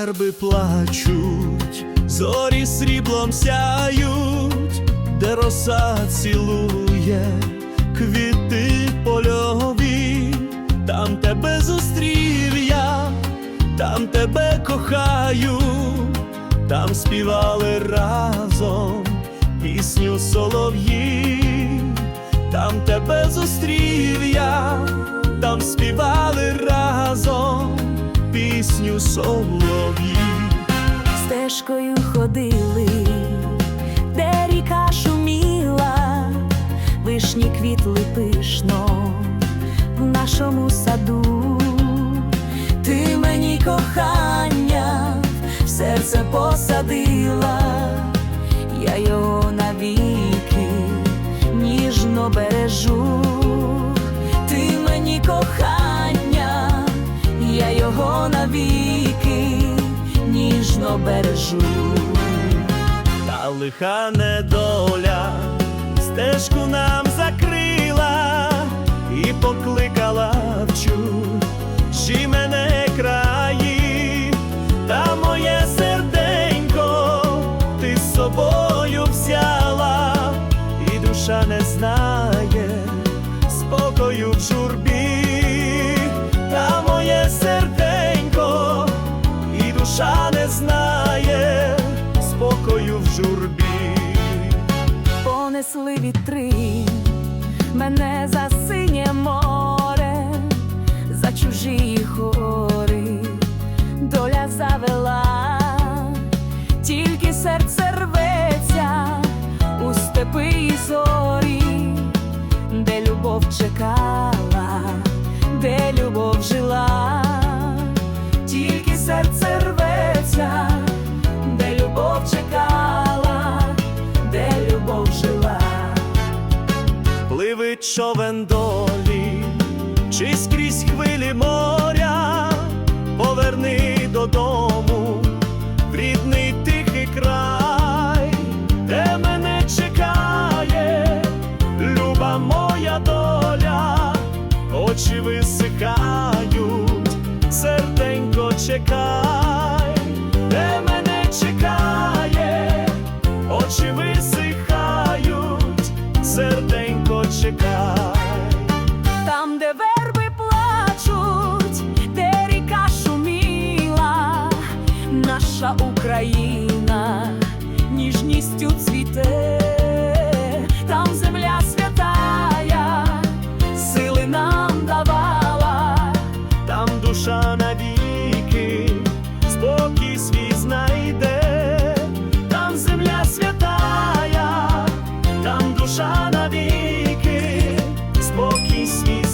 верби плачуть, зорі сріблом сяють, де роса цілує, квіти польові, там тебе зустрів я, там тебе кохаю, там співали разом пісню солов'ї, там тебе зустрів я, там співали разом пісню солов'ї. стежкою ходили, де ріка шуміла, вишні квітли пишно в нашому саду. Ти мені кохання в серце посадила, я його навіки ніжно бережу. Бережу. Та лиха недоля стежку нам закрила і покликала в чужі мене краї, та моє серденько ти з собою взяла, і душа не знає спокою в понесли вітри мене за синє море, за чужі гори. Доля завела, тільки серце рветься у степи і зорі, де любов чекала, де любов летить човен долі, чи скрізь хвилі моря, поверни додому, в рідний тихий край, де мене чекає, люба моя доля, очі висикають, серденько чекай, де мене чекає, очі висихають. серденько чекай, там, де верби плачуть, де ріка шуміла, наша Україна ніжністю цвіте. Duszane Christmas